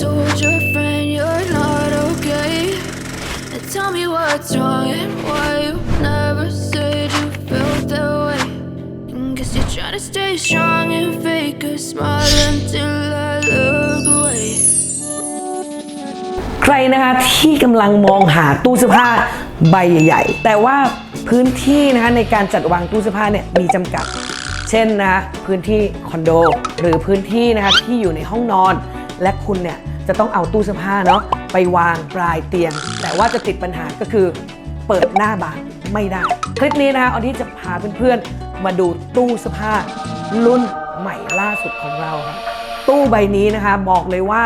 told your friend you're not okay. And tell me what's wrong and why you never said you felt that way. And guess you're trying to stay strong and fake a smile until I look away. ใครนะคะที่กำลังมองหาตู้เสื้อผ้าใบใหญ่ ๆ แต่ว่าพื้นที่นะคะในการจัดวางตู้เสื้อผ้าเนี่ยมีจำกัด เช่นนะคะพื้นที่คอนโด หรือพื้นที่นะคะที่อยู่ในห้องนอน และคุณเนี่ยจะต้องเอาตู้เสื้อผ้าเนาะไปวางปลายเตียง แต่ว่าจะติดปัญหาก็คือเปิดหน้าบานไม่ได้ คลิปนี้นะคะเอาที่จะพาเพื่อนๆ มาดูตู้เสื้อผ้ารุ่นใหม่ล่าสุดของเราค่ะตู้ใบนี้นะคะบอกเลยว่า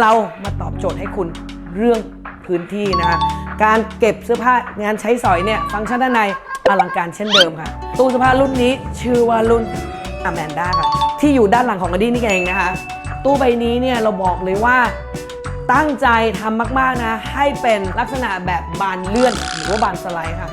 เรามาตอบโจทย์ให้คุณเรื่องพื้นที่นะคะการเก็บเสื้อผ้างานใช้สอยเนี่ยฟังก์ชันด้านในอลังการเช่นเดิมค่ะ ตู้เสื้อผ้ารุ่นนี้ชื่อว่ารุ่นอแมนด้าค่ะที่อยู่ด้านหลังของอดีนี่เองนะคะ ตู้ใบนี้เนี่ยเราบอกเลยว่าตั้งใจทำมากๆนะ ให้เป็นลักษณะแบบบานเลื่อนหรือว่าบานสไลด์ค่ะ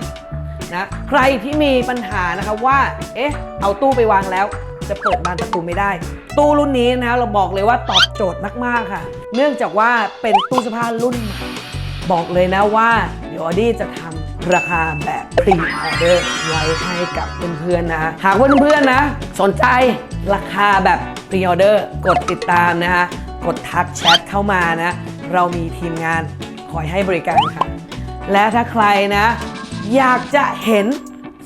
นะใครที่มีปัญหานะคะว่าเอ๊ะเอาตู้ไปวางแล้ว จะเปิดบานประตูไม่ได้ ตู้รุ่นนี้นะเราบอกเลยว่าตอบโจทย์มากๆค่ะ เนื่องจากว่าเป็นตู้เสื้อผ้ารุ่นใหม่บอกเลยนะว่าเดี๋ยวอดี้จะทำราคาแบบพรีออเดอร์ไว้ให้กับเพื่อนๆนะ หากเพื่อนๆนะ สนใจราคาแบบ พรีออเดอร์กดติดตามนะคะกดทักแชทเข้ามานะ เรามีทีมงานคอยให้บริการค่ะ และถ้าใครนะ อยากจะเห็น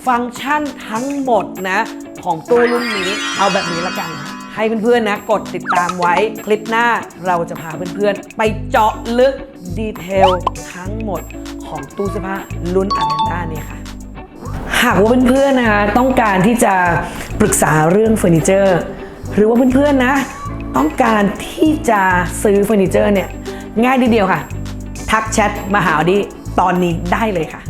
ฟังก์ชันทั้งหมดนะ ของตู้รุ่นนี้เอาแบบนี้ละกัน ให้เพื่อนๆนะ กดติดตามไว้คลิปหน้าเราจะพาเพื่อนๆ ไปเจาะลึกดีเทลทั้งหมดของตู้เสื้อผ้ารุ่นอ m ม n ด้านี่ค่ะหากว่าเพื่อนๆนะคะต้องการที่จะปรึกษาเรื่องเฟอร์นิเจอร์ หรือว่าเพื่อนๆนะ ต้องการที่จะซื้อเฟอร์นิเจอร์เนี่ยง่ายดีเดียวค่ะ ทักแชทมาหาดีตอนนี้ได้เลยค่ะ